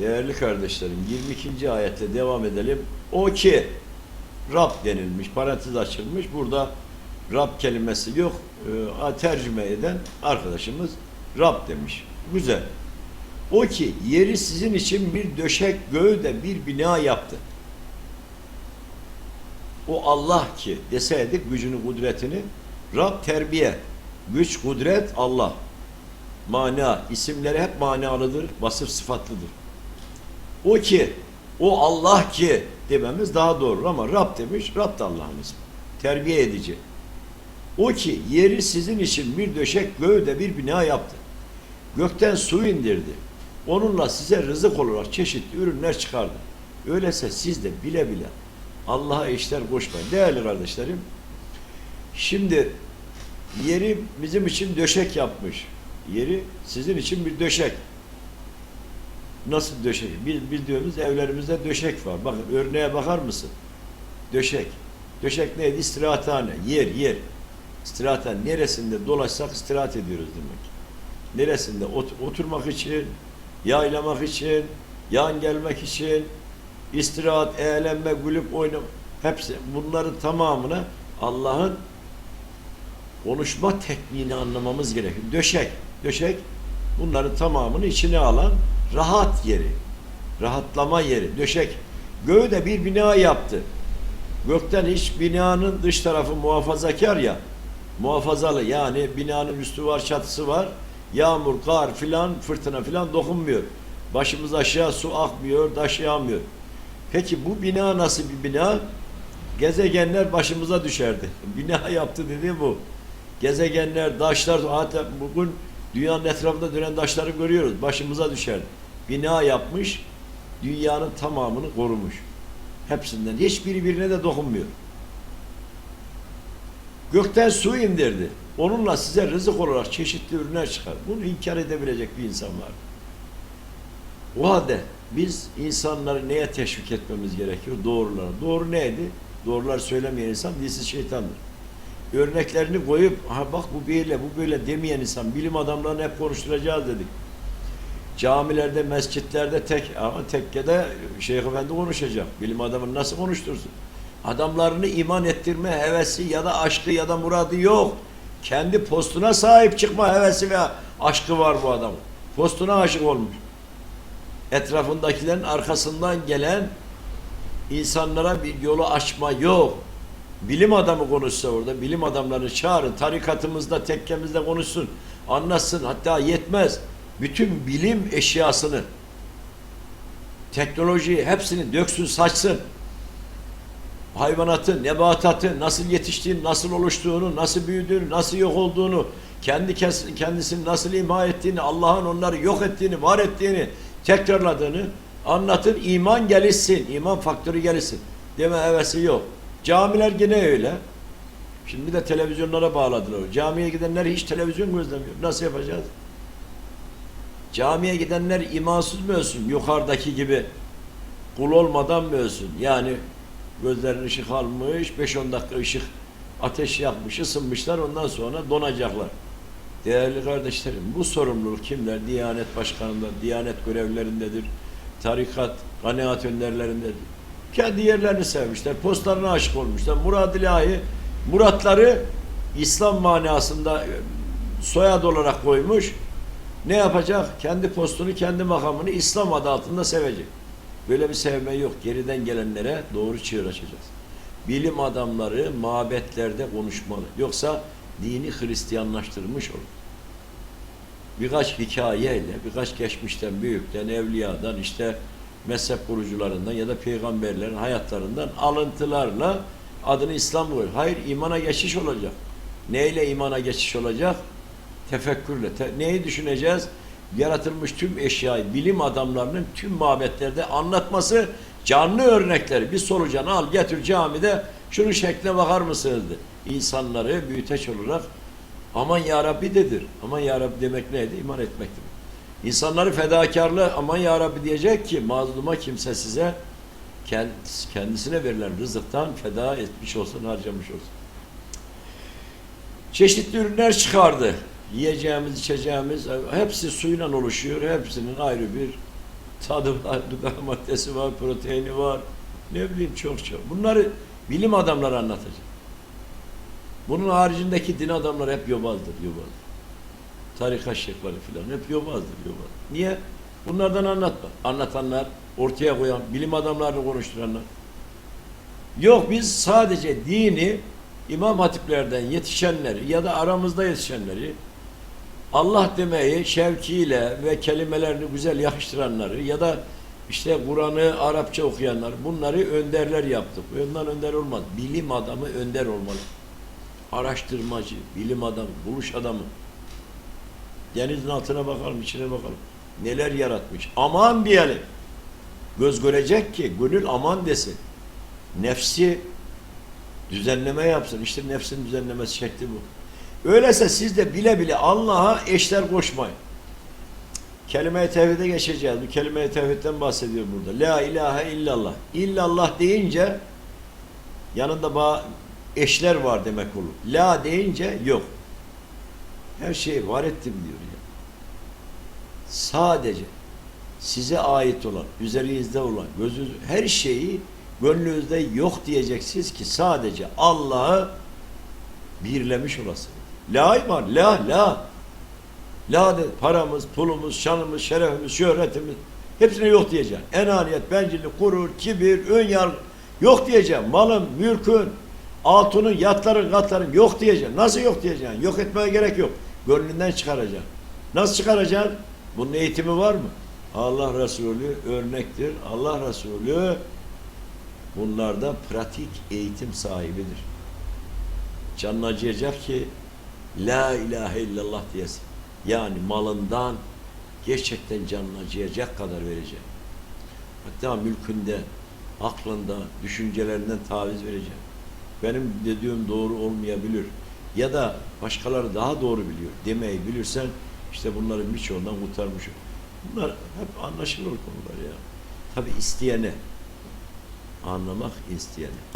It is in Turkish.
Değerli kardeşlerim 22. ayette devam edelim. O ki Rab denilmiş, parantez açılmış. Burada Rab kelimesi yok. Ee, tercüme eden arkadaşımız Rab demiş. Güzel. O ki yeri sizin için bir döşek göğü de bir bina yaptı. O Allah ki deseydik gücünü kudretini Rab terbiye, güç kudret Allah. Mana, isimleri hep manalıdır, vasıf sıfatlıdır. O ki, o Allah ki dememiz daha doğru ama Rab demiş, Rab da Allah'ın ismi. Terbiye edici. O ki yeri sizin için bir döşek göğde bir bina yaptı. Gökten su indirdi. Onunla size rızık olarak çeşitli ürünler çıkardı. Öyleyse siz de bile bile Allah'a işler koşmayın. Değerli kardeşlerim, şimdi yeri bizim için döşek yapmış. Yeri sizin için bir döşek. Nasıl döşek? Bildiğimiz evlerimizde döşek var. Bakın örneğe bakar mısın? Döşek. Döşek neydi? İstirahathane. Yer, yer. İstirahathane. Neresinde dolaşsak istirahat ediyoruz demek. Neresinde? Ot- oturmak için, yaylamak için, yan gelmek için, istirahat, eğlenme, gülüp oynamak. Hepsi bunların tamamına Allah'ın konuşma tekniğini anlamamız gerekiyor. Döşek, döşek bunların tamamını içine alan rahat yeri, rahatlama yeri, döşek. Göğü de bir bina yaptı. Gökten hiç binanın dış tarafı muhafazakar ya, muhafazalı yani binanın üstü var, çatısı var. Yağmur, kar filan, fırtına filan dokunmuyor. Başımız aşağı su akmıyor, taş yağmıyor. Peki bu bina nasıl bir bina? Gezegenler başımıza düşerdi. Bina yaptı dedi bu. Gezegenler, taşlar, hatta bugün dünyanın etrafında dönen taşları görüyoruz. Başımıza düşerdi. Bina yapmış, dünyanın tamamını korumuş. Hepsinden. Hiçbiri birine de dokunmuyor. Gökten su indirdi. Onunla size rızık olarak çeşitli ürünler çıkar. Bunu inkar edebilecek bir insan var. O halde biz insanları neye teşvik etmemiz gerekiyor? Doğrulara. Doğru neydi? Doğrular söylemeyen insan dilsiz şeytandır. Örneklerini koyup ha bak bu böyle bu böyle demeyen insan bilim adamlarını hep konuşturacağız dedik. Camilerde, mescitlerde tek ama tekkede Şeyh Efendi konuşacak. Bilim adamını nasıl konuştursun? Adamlarını iman ettirme hevesi ya da aşkı ya da muradı yok. Kendi postuna sahip çıkma hevesi ve aşkı var bu adamın. Postuna aşık olmuş. Etrafındakilerin arkasından gelen insanlara bir yolu açma yok. Bilim adamı konuşsa orada, bilim adamlarını çağırın, tarikatımızda, tekkemizde konuşsun, anlatsın. Hatta yetmez. Bütün bilim eşyasını, teknolojiyi hepsini döksün, saçsın. Hayvanatın, nebatatın nasıl yetiştiğini, nasıl oluştuğunu, nasıl büyüdüğünü, nasıl yok olduğunu, kendi kendisini nasıl imha ettiğini, Allah'ın onları yok ettiğini, var ettiğini, tekrarladığını anlatın. iman gelişsin, iman faktörü gelişsin. Deme hevesi yok. Camiler yine öyle. Şimdi de televizyonlara bağladılar. Camiye gidenler hiç televizyon gözlemiyor. Nasıl yapacağız? Camiye gidenler imansız mı ölsün? Yukarıdaki gibi kul olmadan mı ölsün? Yani gözlerin ışık almış, 5-10 dakika ışık ateş yakmış, ısınmışlar ondan sonra donacaklar. Değerli kardeşlerim bu sorumluluk kimler? Diyanet başkanında, Diyanet görevlerindedir. Tarikat, kanaat önderlerindedir. Kendi yerlerini sevmişler, postlarına aşık olmuşlar. Murad ilahi, muratları İslam manasında soyad olarak koymuş. Ne yapacak? Kendi postunu, kendi makamını İslam adı altında sevecek. Böyle bir sevme yok. Geriden gelenlere doğru çığır açacağız. Bilim adamları mabetlerde konuşmalı. Yoksa dini Hristiyanlaştırmış olur. Birkaç hikayeyle, birkaç geçmişten, büyükten, evliyadan, işte mezhep kurucularından ya da peygamberlerin hayatlarından alıntılarla adını İslam koyuyor. Hayır, imana geçiş olacak. Neyle imana geçiş olacak? Tefekkürle. Te- neyi düşüneceğiz? Yaratılmış tüm eşyayı, bilim adamlarının tüm mabetlerde anlatması canlı örnekleri. Bir solucan al getir camide şunun şekline bakar mısınız? de. İnsanları büyüteç olarak aman ya dedir. Aman ya demek neydi? İman etmek demek. İnsanları fedakarlı aman ya diyecek ki mazluma kimse size kend- kendisine verilen rızıktan feda etmiş olsun, harcamış olsun. Çeşitli ürünler çıkardı. Yiyeceğimiz, içeceğimiz hepsi suyla oluşuyor. Hepsinin ayrı bir tadı var, gıda maddesi var, proteini var. Ne bileyim çok çok. Bunları bilim adamları anlatacak. Bunun haricindeki din adamları hep yobazdır, yobaz. Tarikat şeyhleri filan hep yobazdır, yobaz. Niye? Bunlardan anlatma. Anlatanlar, ortaya koyan, bilim adamlarını konuşturanlar. Yok biz sadece dini İmam hatiplerden yetişenleri ya da aramızda yetişenleri Allah demeyi şevkiyle ve kelimelerini güzel yakıştıranları ya da işte Kur'an'ı Arapça okuyanlar bunları önderler yaptık. Ondan önder olmaz. Bilim adamı önder olmalı. Araştırmacı, bilim adamı, buluş adamı. Denizin altına bakalım, içine bakalım. Neler yaratmış. Aman diyelim. Göz görecek ki gönül aman desin. Nefsi düzenleme yapsın. İşte nefsin düzenlemesi şekli bu. Öyleyse siz de bile bile Allah'a eşler koşmayın. Kelime-i tevhide geçeceğiz. Bu kelime-i tevhidden bahsediyor burada. La ilahe illallah. İllallah deyince yanında eşler var demek olur. La deyince yok. Her şeyi var ettim diyor ya. Sadece size ait olan, üzerinizde olan, gözünüz her şeyi gönlünüzde yok diyeceksiniz ki sadece Allah'ı birlemiş olasınız. La var, la, la. La de paramız, pulumuz, şanımız, şerefimiz, şöhretimiz hepsine yok diyeceğim. Enaniyet, bencillik, gurur, kibir, ön yargı yok diyeceğim. Malın, mülkün, altının, yatların, katların yok diyeceğim. Nasıl yok diyeceğim? Yok etmeye gerek yok. Gönlünden çıkaracağım. Nasıl çıkaracaksın? Bunun eğitimi var mı? Allah Resulü örnektir. Allah Resulü bunlarda pratik eğitim sahibidir. Canını acıyacak ki La ilahe illallah diyesin. Yani malından gerçekten canını acıyacak kadar vereceğim. Hatta mülkünde, aklında, düşüncelerinden taviz vereceğim. Benim dediğim doğru olmayabilir. Ya da başkaları daha doğru biliyor demeyi bilirsen işte bunların birçoğundan kurtarmışım. Bunlar hep anlaşılır konular ya. Tabi isteyene, anlamak isteyene.